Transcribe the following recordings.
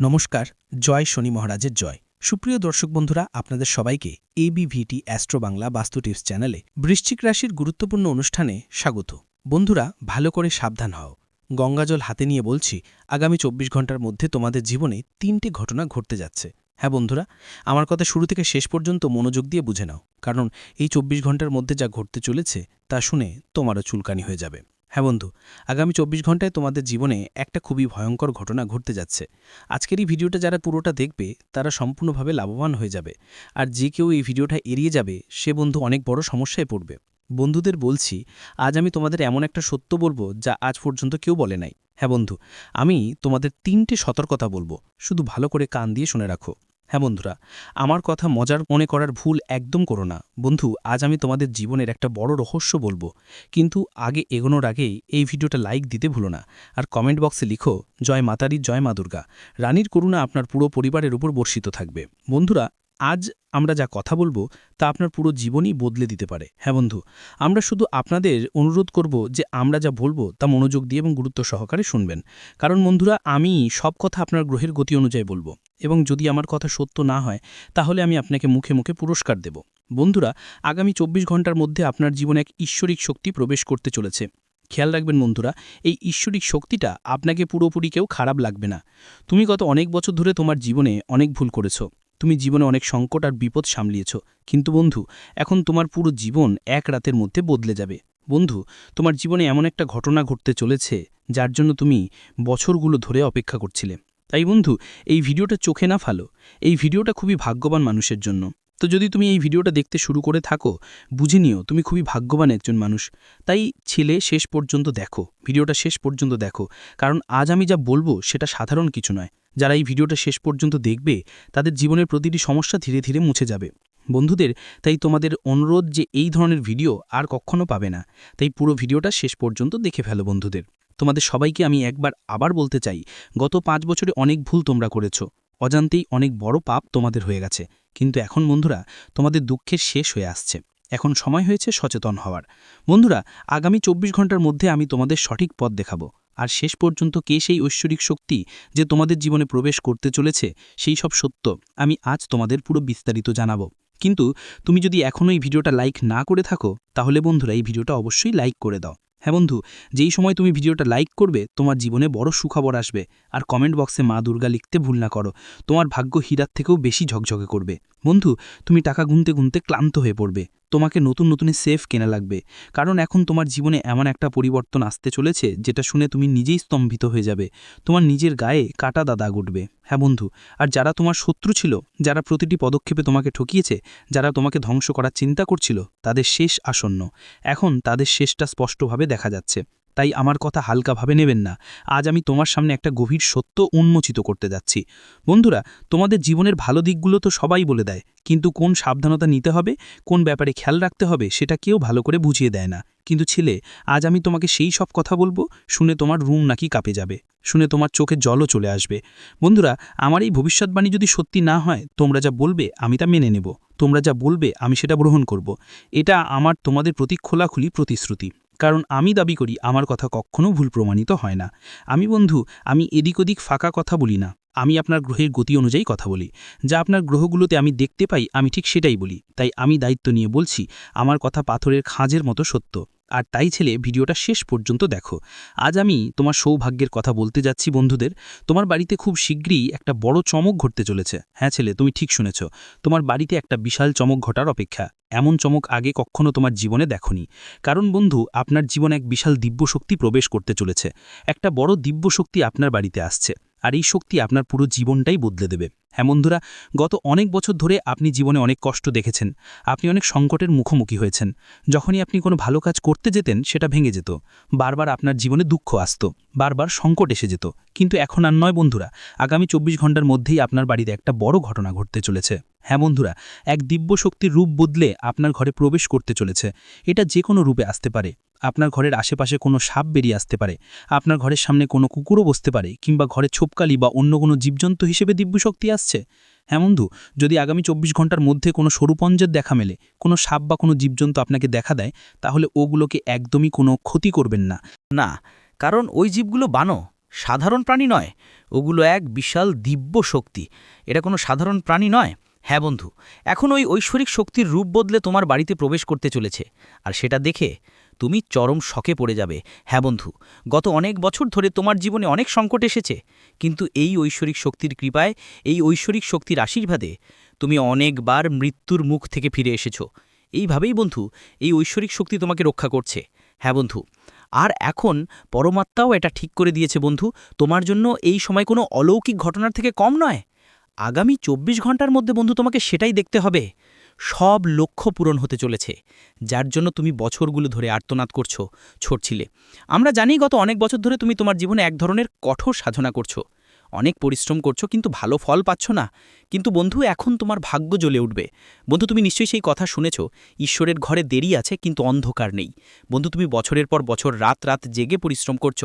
নমস্কার, জয় শনি মহারাজের জয়। সুপ্রিয় দর্শক বন্ধুরা, আপনাদের সবাইকে এবিভিটি অ্যাস্ট্রো বাংলা বাস্তু টিপস চ্যানেলে বৃশ্চিক রাশির গুরুত্বপূর্ণ অনুষ্ঠানে স্বাগত। বন্ধুরা, ভালো করে সাবধান হও। গঙ্গাজল হাতে নিয়ে বলছি, আগামী চব্বিশ ঘণ্টার মধ্যে তোমাদের জীবনে তিনটে ঘটনা ঘটতে যাচ্ছে। হ্যাঁ বন্ধুরা, আমার কথা শুরু থেকে শেষ পর্যন্ত মনোযোগ দিয়ে বুঝে নাও। কারণ এই চব্বিশ ঘণ্টার মধ্যে যা ঘটতে চলেছে, তা শুনে তোমারও চুলকানি হয়ে যাবে। হ্যাঁ বন্ধু, আগামী চব্বিশ ঘন্টায় তোমাদের জীবনে একটা খুবই ভয়ঙ্কর ঘটনা ঘটতে যাচ্ছে। আজকের এই ভিডিওটা যারা পুরোটা দেখবে, তারা সম্পূর্ণভাবে লাভবান হয়ে যাবে। আর যে কেউ এই ভিডিওটা এড়িয়ে যাবে, সে বন্ধু অনেক বড় সমস্যায় পড়বে। বন্ধুদের বলছি, আজ আমি তোমাদের এমন একটা সত্য বলব যা আজ পর্যন্ত কেউ বলে নাই। হ্যাঁ বন্ধু, আমি তোমাদের তিনটে সতর্কতা বলব। শুধু ভালো করে কান দিয়ে শুনে রাখো। হ্যাঁ বন্ধুরা, আমার কথা মজার মনে করার ভুল একদম করো না। বন্ধু, আজ আমি তোমাদের জীবনের একটা বড় রহস্য বলব। কিন্তু আগে এগোনোর আগেই এই ভিডিওটা লাইক দিতে ভুলো না। আর কমেন্ট বক্সে লিখো, জয় মাতারি, জয় মা দুর্গা। রানীর করুণা আপনার পুরো পরিবারের উপর বর্ষিত থাকবে। বন্ধুরা আজ আমরা যা কথা বলব তা আপনার পুরো জীবনই বদলে দিতে পারে। হ্যাঁ বন্ধু, আমরা শুধু আপনাদের অনুরোধ করব যে আমরা যা বলব তা মনোযোগ দিয়ে এবং গুরুত্ব সহকারে শুনবেন। কারণ বন্ধুরা, আমি সব কথা আপনার গ্রহের গতি অনুযায়ী বলব এবং যদি আমার কথা সত্য না হয়, তাহলে আমি আপনাকে মুখে মুখে পুরস্কার দেব। বন্ধুরা, আগামী চব্বিশ ঘণ্টার মধ্যে আপনার জীবনে এক ঈশ্বরিক শক্তি প্রবেশ করতে চলেছে। খেয়াল রাখবেন বন্ধুরা, এই ঈশ্বরিক শক্তিটা আপনাকে পুরোপুরি কেউ খারাপ লাগবে না। তুমি গত অনেক বছর ধরে তোমার জীবনে অনেক ভুল করেছ। তুমি জীবনে অনেক সংকট আর বিপদ সামলিয়েছ। কিন্তু বন্ধু, এখন তোমার পুরো জীবন এক রাতের মধ্যে বদলে যাবে। বন্ধু, তোমার জীবনে এমন একটা ঘটনা ঘটতে চলেছে, যার জন্য তুমি বছরগুলো ধরে অপেক্ষা করছিলে। তাই বন্ধু, এই ভিডিওটা চোখে না ফালো। এই ভিডিওটা খুবই ভাগ্যবান মানুষের জন্য। তো যদি তুমি এই ভিডিওটা দেখতে শুরু করে থাকো, বুঝে নিও তুমি খুবই ভাগ্যবান একজন মানুষ। তাই ছেলে, শেষ পর্যন্ত দেখো। ভিডিওটা শেষ পর্যন্ত দেখো। কারণ আজ আমি যা বলব, সেটা সাধারণ কিছু নয়। যারা এই ভিডিওটা শেষ পর্যন্ত দেখবে, তাদের জীবনের প্রতিটি সমস্যা ধীরে ধীরে মুছে যাবে। বন্ধুদের, তাই তোমাদের অনুরোধ যে এই ধরনের ভিডিও আর কখনো পাবে না। তাই পুরো ভিডিওটা শেষ পর্যন্ত দেখে ফেলো বন্ধুদের। তোমাদের সবাইকে আমি একবার আবার বলতে চাই, গত পাঁচ বছরে অনেক ভুল তোমরা করেছ। অজান্তেই অনেক বড় পাপ তোমাদের হয়ে গেছে। কিন্তু এখন বন্ধুরা, তোমাদের দুঃখের শেষ হয়ে আসছে। এখন সময় হয়েছে সচেতন হওয়ার। বন্ধুরা, আগামী চব্বিশ ঘণ্টার মধ্যে আমি তোমাদের সঠিক পথ দেখাবো। আর শেষ পর্যন্ত কে সেই ঐশ্বরিক শক্তি যে তোমাদের জীবনে প্রবেশ করতে চলেছে, সেই সব সত্য আমি আজ তোমাদের পুরো বিস্তারিত জানাব। কিন্তু তুমি যদি এখনও এই ভিডিওটা লাইক না করে থাকো, তাহলে বন্ধুরা এই ভিডিওটা অবশ্যই লাইক করে দাও। হ্যাঁ বন্ধু, যেই সময় তুমি ভিডিওটা লাইক করবে, তোমার জীবনে বড় সুখবর আসবে। আর কমেন্ট বক্সে মা দুর্গা লিখতে ভুল না করো, তোমার ভাগ্য হীরার থেকেও বেশি ঝকঝকে করবে। বন্ধু, তুমি টাকা গুনতে গুনতে ক্লান্ত হয়ে পড়বে। তোমাকে নতুন নতুন সেফ কেনা লাগবে। কারণ এখন তোমার জীবনে এমন একটা পরিবর্তন আসতে চলেছে, যেটা শুনে তুমি নিজেই স্তম্ভিত হয়ে যাবে। তোমার নিজের গায়ে কাটা দাদা উঠবে হ্যাঁ বন্ধু, আর যারা তোমার শত্রু ছিল, যারা প্রতিটি পদক্ষেপে তোমাকে ঠকিয়েছে, যারা তোমাকে ধ্বংস করার চিন্তা করছিল, তাদের শেষ আসন্ন। এখন তাদের শেষটা স্পষ্টভাবে দেখা যাচ্ছে। তাই আমার কথা হালকাভাবে নেবেন না। আজ আমি তোমার সামনে একটা গভীর সত্য উন্মোচিত করতে যাচ্ছি। বন্ধুরা, তোমাদের জীবনের ভালো দিকগুলো তো সবাই বলে দেয়, কিন্তু কোন সাবধানতা নিতে হবে, কোন ব্যাপারে খেয়াল রাখতে হবে সেটা কেউ ভালো করে বুঝিয়ে দেয় না। কিন্তু ছেলে, আজ আমি তোমাকে সেই সব কথা বলব, শুনে তোমার রুম নাকি কাঁপে যাবে, শুনে তোমার চোখে জলও চলে আসবে। বন্ধুরা, আমার এই ভবিষ্যৎবাণী যদি সত্যি না হয়, তোমরা যা বলবে আমি তা মেনে নেব। তোমরা যা বলবে আমি সেটা গ্রহণ করব। এটা আমার তোমাদের প্রতি খোলাখুলি প্রতিশ্রুতি। কারণ আমি দাবি করি, আমার কথা কখনও ভুল প্রমাণিত হয় না। আমি বন্ধু, আমি এদিক ওদিক ফাঁকা কথা বলি না। আমি আপনার গ্রহের গতি অনুযায়ী কথা বলি। যা আপনার গ্রহগুলোতে আমি দেখতে পাই, আমি ঠিক সেটাই বলি। তাই আমি দায়িত্ব নিয়ে বলছি, আমার কথা পাথরের খাঁজের মতো সত্য। আর তাই ছেলে ভিডিওটা শেষ পর্যন্ত দেখো। আজ আমি তোমার সৌভাগ্যের কথা বলতে যাচ্ছি বন্ধুদের। তোমার বাড়িতে খুব শীঘ্রই একটা বড় চমক ঘটতে চলেছে। হ্যাঁ ছেলে, তুমি ঠিক শুনেছ। তোমার বাড়িতে একটা বিশাল চমক ঘটার অপেক্ষা। এমন চমক আগে কখনো তোমার জীবনে দেখনি। কারণ বন্ধু, আপনার জীবনে এক বিশাল দিব্যশক্তি প্রবেশ করতে চলেছে। একটা বড় দিব্যশক্তি আপনার বাড়িতে আসছে। আর এই শক্তি আপনার পুরো জীবনটাই বদলে দেবে। হ্যাঁ বন্ধুরা, গত অনেক বছর ধরে আপনি জীবনে অনেক কষ্ট দেখেছেন। আপনি অনেক সংকটের মুখোমুখি হয়েছেন। যখনই আপনি কোনো ভালো কাজ করতে যেতেন, সেটা ভেঙে যেত। বারবার আপনার জীবনে দুঃখ আসত, বারবার সংকট এসে যেত। কিন্তু এখন আর নয় বন্ধুরা, আগামী চব্বিশ ঘণ্টার মধ্যেই আপনার বাড়িতে একটা বড় ঘটনা ঘটতে চলেছে। হ্যাঁ বন্ধুরা, এক দিব্য শক্তির রূপ বদলে আপনার ঘরে প্রবেশ করতে চলেছে। এটা যে কোনো রূপে আসতে পারে। আপনার ঘরের আশেপাশে কোনো সাপ বেরিয়ে আসতে পারে। আপনার ঘরের সামনে কোনো কুকুরও বসতে পারে, কিংবা ঘরে ছোপকালি বা অন্য কোনো জীবজন্তু হিসেবে দিব্যশক্তি আসছে। হ্যাঁ বন্ধু, যদি আগামী চব্বিশ ঘণ্টার মধ্যে কোনো সরুপঞ্জের দেখা মেলে, কোনো সাপ বা কোনো জীবজন্তু আপনাকে দেখা দেয়, তাহলে ওগুলোকে একদমই কোনো ক্ষতি করবেন না। না, কারণ ওই জীবগুলো বানো, সাধারণ প্রাণী নয়। ওগুলো এক বিশাল দিব্য শক্তি। এটা কোনো সাধারণ প্রাণী নয়। হ্যাঁ বন্ধু, এখন ওই ঐশ্বরিক শক্তির রূপ বদলে তোমার বাড়িতে প্রবেশ করতে চলেছে। আর সেটা দেখে তুমি চরম শখে পড়ে যাবে। হ্যাঁ বন্ধু, গত অনেক বছর ধরে তোমার জীবনে অনেক সংকট এসেছে, কিন্তু এই ঐশ্বরিক শক্তির কৃপায়, এই ঐশ্বরিক শক্তির আশীর্বাদে তুমি অনেকবার মৃত্যুর মুখ থেকে ফিরে এসেছ। এইভাবেই বন্ধু, এই ঐশ্বরিক শক্তি তোমাকে রক্ষা করছে। হ্যাঁ বন্ধু, আর এখন পরমাত্মাও এটা ঠিক করে দিয়েছে বন্ধু, তোমার জন্য এই সময় কোনো অলৌকিক ঘটনার থেকে কম নয়। আগামী চব্বিশ ঘণ্টার মধ্যে বন্ধু তোমাকে সেটাই দেখতে হবে। সব লক্ষ্য পূরণ হতে চলেছে, যার জন্য তুমি বছরগুলো ধরে আর্তনাদ করছ, ছড়ছিলে। আমরা জানি গত অনেক বছর ধরে তুমি তোমার জীবনে এক ধরনের কঠোর সাধনা করছ। অনেক পরিশ্রম করছ, কিন্তু ভালো ফল পাচ্ছ না। কিন্তু বন্ধু, এখন তোমার ভাগ্য জ্বলে উঠবে। বন্ধু, তুমি নিশ্চয়ই সেই কথা শুনেছ, ঈশ্বরের ঘরে দেরি আছে, কিন্তু অন্ধকার নেই। বন্ধু, তুমি বছরের পর বছর রাত রাত জেগে পরিশ্রম করছ,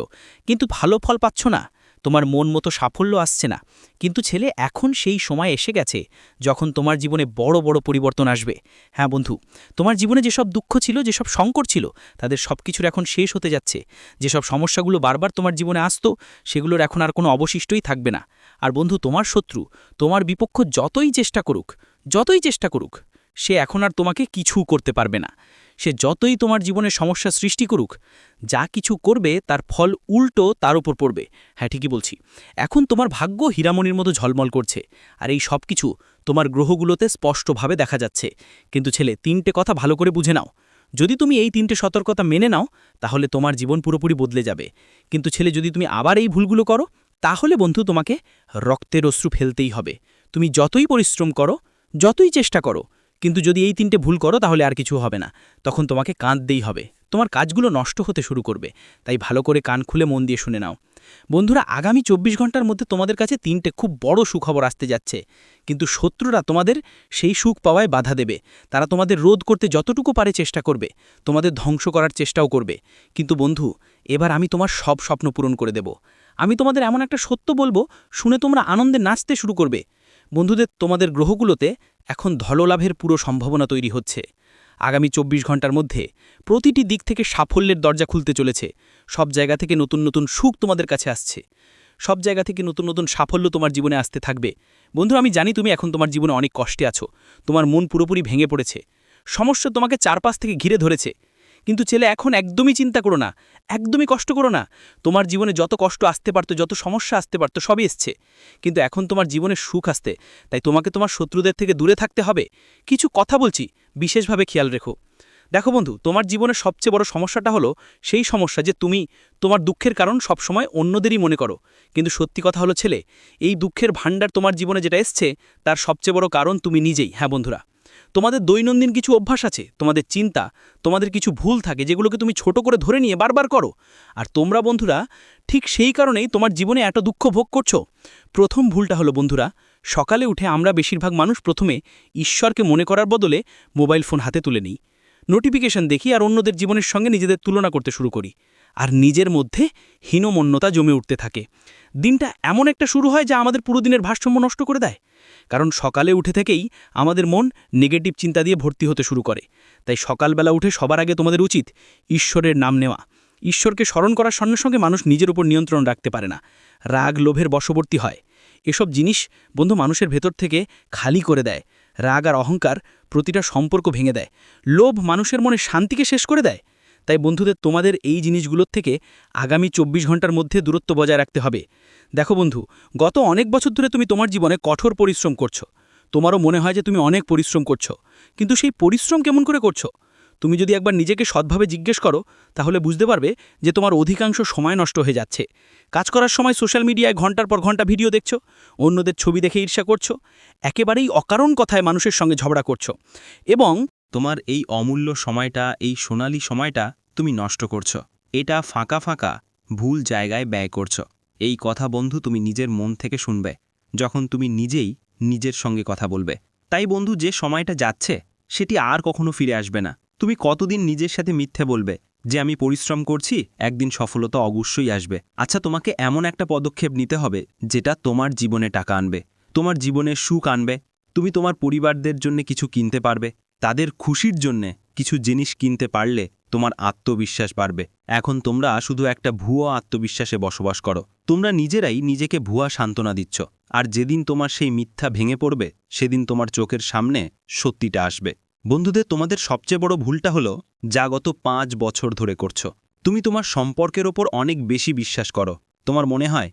কিন্তু ভালো ফল পাচ্ছ না। তোমার মন মতো সাফল্য আসছে না। কিন্তু ছেলে, এখন সেই সময় এসে গেছে যখন তোমার জীবনে বড় বড় পরিবর্তন আসবে। হ্যাঁ বন্ধু, তোমার জীবনে যেসব দুঃখ ছিল, যেসব সংকট ছিল, তাদের সব কিছুর এখন শেষ হতে যাচ্ছে। যেসব সমস্যাগুলো বারবার তোমার জীবনে আসতো, সেগুলোর এখন আর কোনো অবশিষ্টই থাকবে না। আর বন্ধু, তোমার শত্রু, তোমার বিপক্ষ যতই চেষ্টা করুক, যতই চেষ্টা করুক, সে এখন আর তোমাকে কিছু করতে পারবে না। সে যতই তোমার জীবনে সমস্যা সৃষ্টি করুক, যা কিছু করবে তার ফল উল্টো তার উপর পড়বে। হ্যাঁ ঠিকই বলছি। এখন তোমার ভাগ্য হীরামণির মতো ঝলমল করছে, আর এই সব কিছু তোমার গ্রহগুলোতে স্পষ্টভাবে দেখা যাচ্ছে। কিন্তু ছেলে, তিনটে কথা ভালো করে বুঝে নাও। যদি তুমি এই তিনটে সতর্কতা মেনে নাও, তাহলে তোমার জীবন পুরোপুরি বদলে যাবে। কিন্তু ছেলে, যদি তুমি আবার এই ভুলগুলো করো, তাহলে বন্ধু, তোমাকে রক্তের অশ্রু ফেলতেই হবে। তুমি যতই পরিশ্রম করো, যতই চেষ্টা করো কিন্তু যদি এই তিনটে ভুল করো, তাহলে আর কিছু হবে না। তখন তোমাকে কাঁদতেই হবে। তোমার কাজগুলো নষ্ট হতে শুরু করবে। তাই ভালো করে কান খুলে মন দিয়ে শুনে নাও। বন্ধুরা, আগামী চব্বিশ ঘণ্টার মধ্যে তোমাদের কাছে তিনটে খুব বড় সুখবর আসতে যাচ্ছে। কিন্তু শত্রুরা তোমাদের সেই সুখ পাওয়ায় বাধা দেবে। তারা তোমাদের রোধ করতে যতটুকু পারে চেষ্টা করবে। তোমাদের ধ্বংস করার চেষ্টাও করবে। কিন্তু বন্ধু, এবার আমি তোমার সব স্বপ্ন পূরণ করে দেব। আমি তোমাদের এমন একটা সত্য বলব, শুনে তোমরা আনন্দে নাচতে শুরু করবে। বন্ধুদের, তোমাদের গ্রহগুলোতে এখন ধললাভের পুরো সম্ভাবনা তৈরি হচ্ছে। আগামী চব্বিশ ঘণ্টার মধ্যে প্রতিটি দিক থেকে সাফল্যের দরজা খুলতে চলেছে। সব জায়গা থেকে নতুন নতুন সুখ তোমাদের কাছে আসছে। সব জায়গা থেকে নতুন নতুন সাফল্য তোমার জীবনে আসতে থাকবে। বন্ধু আমি জানি তুমি এখন তোমার জীবনে অনেক কষ্টে আছো। তোমার মন পুরোপুরি ভেঙে পড়েছে। সমস্যা তোমাকে চারপাশ থেকে ঘিরে ধরেছে। কিন্তু ছেলে এখন একদমই চিন্তা করো না, একদমই কষ্ট করো না। তোমার জীবনে যত কষ্ট আসতে পারতো, যত সমস্যা আসতে পারতো, সবই এসছে। কিন্তু এখন তোমার জীবনে সুখ আসতে, তাই তোমাকে তোমার শত্রুদের থেকে দূরে থাকতে হবে। কিছু কথা বলছি, বিশেষভাবে খেয়াল রেখো। দেখো বন্ধু, তোমার জীবনের সবচেয়ে বড় সমস্যাটা হলো সেই সমস্যা যে তুমি, তোমার দুঃখের কারণ সবসময় অন্যদেরই মনে করো। কিন্তু সত্যি কথা হলো ছেলে, এই দুঃখের ভাণ্ডার তোমার জীবনে যেটা এসছে, তার সবচেয়ে বড় কারণ তুমি নিজেই। হ্যাঁ বন্ধুরা। তোমাদের দৈনন্দিন কিছু অভ্যাস আছে, তোমাদের চিন্তা, তোমাদের কিছু ভুল থাকে যেগুলোকে তুমি ছোট করে ধরে নিয়ে বারবার করো। আর তোমরা বন্ধুরা, ঠিক সেই কারণেই তোমার জীবনে এত দুঃখ ভোগ করছ। প্রথম ভুলটা হলো, বন্ধুরা, সকালে উঠে আমরা বেশিরভাগ মানুষ প্রথমে ঈশ্বরকে মনে করার বদলে মোবাইল ফোন হাতে তুলে নিই। নোটিফিকেশন দেখি আর অন্যদের জীবনের সঙ্গে নিজেদের তুলনা করতে শুরু করি। আর নিজের মধ্যে হীনমন্যতা জমে উঠতে থাকে। দিনটা এমন একটা শুরু হয় যা আমাদের পুরো দিনের ভারসাম্য নষ্ট করে দেয়। কারণ সকালে উঠে থেকেই আমাদের মন নেগেটিভ চিন্তা দিয়ে ভর্তি হতে শুরু করে। তাই সকালবেলা উঠে সবার আগে তোমাদের উচিত ঈশ্বরের নাম নেওয়া। ঈশ্বরকে স্মরণ করার সঙ্গে সঙ্গে মানুষ নিজের উপর নিয়ন্ত্রণ রাখতে পারে না। রাগ, লোভের বশবর্তী হয়। এসব জিনিস বন্ধু মানুষের ভেতর থেকে খালি করে দেয়। রাগ আর অহংকার প্রতিটা সম্পর্ক ভেঙে দেয়। লোভ মানুষের মনে শান্তিকে শেষ করে দেয়। তাই বন্ধুদের তোমাদের এই জিনিসগুলোর থেকে আগামী চব্বিশ ঘণ্টার মধ্যে দূরত্ব বজায় রাখতে হবে। দেখো বন্ধু, গত অনেক বছর ধরে তুমি তোমার জীবনে কঠোর পরিশ্রম করছ। তোমারও মনে হয় যে তুমি অনেক পরিশ্রম করছ। কিন্তু সেই পরিশ্রম কেমন করে করছ? তুমি যদি একবার নিজেকে সৎভাবে জিজ্ঞেস করো, তাহলে বুঝতে পারবে যে তোমার অধিকাংশ সময় নষ্ট হয়ে যাচ্ছে। কাজ করার সময় সোশ্যাল মিডিয়ায় ঘণ্টার পর ঘণ্টা ভিডিও দেখছ, অন্যদের ছবি দেখে ঈর্ষা করছ, একেবারেই অকারণ কথায় মানুষের সঙ্গে ঝগড়া করছ। এবং তোমার এই অমূল্য সময়টা, এই সোনালি সময়টা তুমি নষ্ট করছ। এটা ফাঁকা ফাঁকা ভুল জায়গায় ব্যয় করছ। এই কথা বন্ধু তুমি নিজের মন থেকে শুনবে, যখন তুমি নিজেই নিজের সঙ্গে কথা বলবে। তাই বন্ধু, যে সময়টা যাচ্ছে, সেটি আর কখনো ফিরে আসবে না। তুমি কতদিন নিজের সাথে মিথ্যে বলবে, যে আমি পরিশ্রম করছি, একদিন সফলতা অবশ্যই আসবে। আচ্ছা তোমাকে এমন একটা পদক্ষেপ নিতে হবে, যেটা তোমার জীবনে টাকা আনবে, তোমার জীবনে সুখ আনবে, তুমি তোমার পরিবারদের জন্য কিছু কিনতে পারবে, তাদের খুশির জন্যে কিছু জিনিস কিনতে পারলে তোমার আত্মবিশ্বাস বাড়বে। এখন তোমরা শুধু একটা ভুয়ো আত্মবিশ্বাসে বসবাস করো। তোমরা নিজেরাই নিজেকে ভুয়া সান্ত্বনা দিচ্ছ। আর যেদিন তোমার সেই মিথ্যা ভেঙে পড়বে, সেদিন তোমার চোখের সামনে সত্যিটা আসবে। বন্ধুদের, তোমাদের সবচেয়ে বড় ভুলটা হলো, যা গত পাঁচ বছর ধরে করছ। তুমি তোমার সম্পর্কের ওপর অনেক বেশি বিশ্বাস করো। তোমার মনে হয়,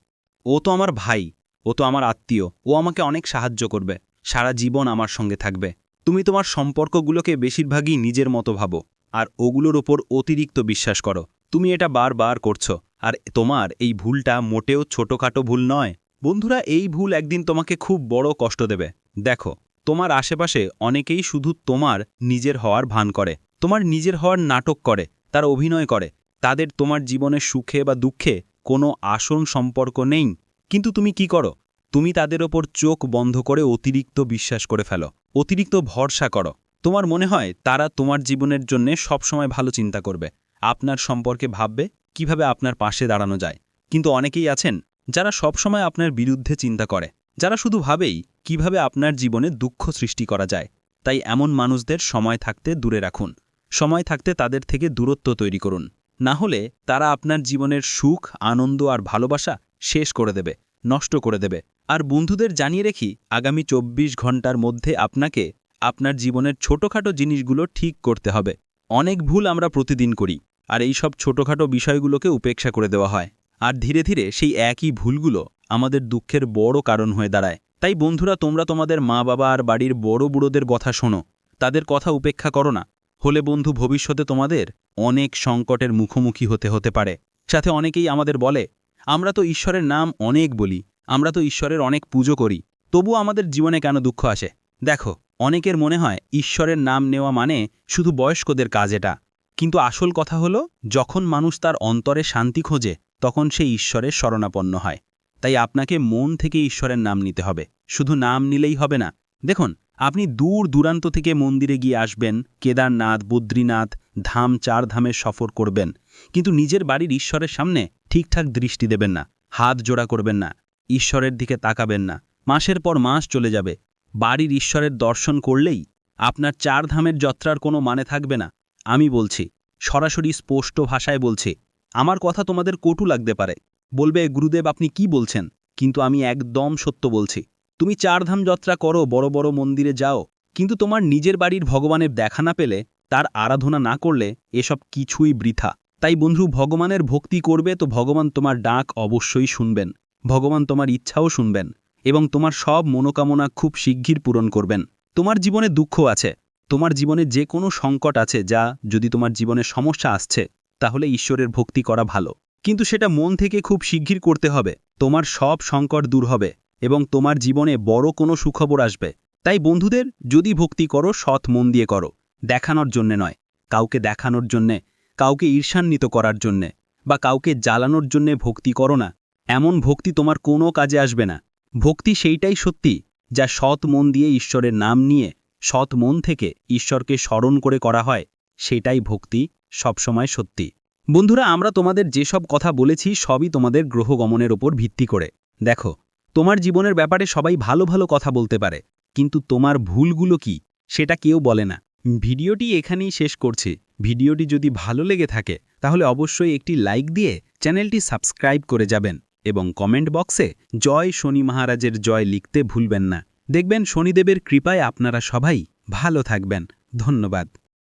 ও তো আমার ভাই, ও তো আমার আত্মীয়, ও আমাকে অনেক সাহায্য করবে, সারা জীবন আমার সঙ্গে থাকবে। তুমি তোমার সম্পর্কগুলোকে বেশিরভাগই নিজের মতো ভাবো। আর ওগুলোর ওপর অতিরিক্ত বিশ্বাস করো। তুমি এটা বারবার করছ। আর তোমার এই ভুলটা মোটেও ছোটখাটো ভুল নয়। বন্ধুরা, এই ভুল একদিন তোমাকে খুব বড় কষ্ট দেবে। দেখো, তোমার আশেপাশে অনেকেই শুধু তোমার নিজের হওয়ার ভান করে। তোমার নিজের হওয়ার নাটক করে, তার অভিনয় করে। তাদের তোমার জীবনের সুখে বা দুঃখে কোনো আসন সম্পর্ক নেই। কিন্তু তুমি কি করো? তুমি তাদের ওপর চোখ বন্ধ করে অতিরিক্ত বিশ্বাস করে ফেলো। অতিরিক্ত ভরসা করো। তোমার মনে হয় তারা তোমার জীবনের জন্য সবসময় ভালো চিন্তা করবে, আপনার সম্পর্কে ভাববে, কীভাবে আপনার পাশে দাঁড়ানো যায়। কিন্তু অনেকেই আছেন যারা সবসময় আপনার বিরুদ্ধে চিন্তা করে, যারা শুধু ভাবেই কীভাবে আপনার জীবনে দুঃখ সৃষ্টি করা যায়। তাই এমন মানুষদের সময় থাকতে দূরে রাখুন। সময় থাকতে তাদের থেকে দূরত্ব তৈরি করুন। না হলে তারা আপনার জীবনের সুখ, আনন্দ আর ভালোবাসা শেষ করে দেবে, নষ্ট করে দেবে। আর বন্ধুদের জানিয়ে রেখি, আগামী ২৪ ঘণ্টার মধ্যে আপনাকে আপনার জীবনের ছোটখাটো জিনিসগুলো ঠিক করতে হবে। অনেক ভুল আমরা প্রতিদিন করি, আর এই সব ছোটখাটো বিষয়গুলোকে উপেক্ষা করে দেওয়া হয়। আর ধীরে ধীরে সেই একই ভুলগুলো আমাদের দুঃখের বড় কারণ হয়ে দাঁড়ায়। তাই বন্ধুরা, তোমরা তোমাদের মা বাবা আর বাড়ির বড় বুড়োদের কথা শোনো। তাদের কথা উপেক্ষা করো না। হলে বন্ধু, ভবিষ্যতে তোমাদের অনেক সংকটের মুখোমুখি হতে হতে পারে। সাথে অনেকেই আমাদের বলে, আমরা তো ঈশ্বরের নাম অনেক বলি, আমরা তো ঈশ্বরের অনেক পুজো করি। তবু আমাদের জীবনে কেন দুঃখ আসে? দেখো অনেকের মনে হয় ঈশ্বরের নাম নেওয়া মানে শুধু বয়স্কদের কাজ এটা। কিন্তু আসল কথা হলো, যখন মানুষ তার অন্তরে শান্তি খোঁজে, তখন সে ঈশ্বরের শরণাপন্ন হয়। তাই আপনাকে মন থেকে ঈশ্বরের নাম নিতে হবে। শুধু নাম নিলেই হবে না। দেখুন, আপনি দূর দূরান্ত থেকে মন্দিরে গিয়ে আসবেন, কেদারনাথ, বদ্রীনাথ, ধাম, চার ধামে সফর করবেন। কিন্তু নিজের বাড়ির ঈশ্বরের সামনে ঠিকঠাক দৃষ্টি দেবেন না। হাত জোড়া করবেন না। ঈশ্বরের দিকে তাকাবেন না। মাসের পর মাস চলে যাবে। বাড়ির ঈশ্বরের দর্শন করলেই আপনার চার ধামের যাত্রার কোনো মানে থাকবে না, আমি বলছি। সরাসরি স্পষ্ট ভাষায় বলছি, আমার কথা তোমাদের কটু লাগতে পারে। বলবে, গুরুদেব, আপনি কি বলছেন? কিন্তু আমি একদম সত্য বলছি। তুমি চারধাম যাত্রা করো, বড় বড় মন্দিরে যাও। কিন্তু তোমার নিজের বাড়ির ভগবানের দেখা না পেলে, তার আরাধনা না করলে এসব কিছুই বৃথা। তাই বন্ধু, ভগবানের ভক্তি করবে তো ভগবান তোমার ডাক অবশ্যই শুনবেন। ভগবান তোমার ইচ্ছাও শুনবেন। এবং তোমার সব মনোকামনা খুব শিগগির পূরণ করবেন। তোমার জীবনে দুঃখ আছে। তোমার জীবনে যে কোনো সংকট আছে যা যদি তোমার জীবনে সমস্যা আসছে, তাহলে ঈশ্বরের ভক্তি করা ভালো। কিন্তু সেটা মন থেকে খুব শিগগির করতে হবে। তোমার সব সংকট দূর হবে এবং তোমার জীবনে বড় কোনো সুখবর আসবে। তাই বন্ধুদের, যদি ভক্তি করো, সৎ মন দিয়ে করো। দেখানোর জন্যে নয়। কাউকে দেখানোর জন্যে, কাউকে ঈর্ষান্বিত করার জন্যে বা কাউকে জ্বালানোর জন্যে ভক্তি করো না। এমন ভক্তি তোমার কোনো কাজে আসবে না। ভক্তি সেইটাই সত্যি, যা সৎ মন দিয়ে ঈশ্বরের নাম নিয়ে, সৎ মন থেকে ঈশ্বরকে স্মরণ করে করা হয়, সেটাই ভক্তি, সবসময় সত্যি। বন্ধুরা, আমরা তোমাদের যেসব কথা বলেছি, সবই তোমাদের গ্রহগমনের ওপর ভিত্তি করে। দেখো, তোমার জীবনের ব্যাপারে সবাই ভালো ভালো কথা বলতে পারে, কিন্তু তোমার ভুলগুলো কি, সেটা কেউ বলে না। ভিডিওটি এখানেই শেষ করছি। ভিডিওটি যদি ভালো লেগে থাকে, তাহলে অবশ্যই একটি লাইক দিয়ে চ্যানেলটি সাবস্ক্রাইব করে যাবেন। এবং কমেন্ট বক্সে জয় শনি মহারাজের জয় লিখতে ভুলবেন না। দেখবেন শনিদেবের কৃপায় আপনারা সবাই ভালো থাকবেন। ধন্যবাদ।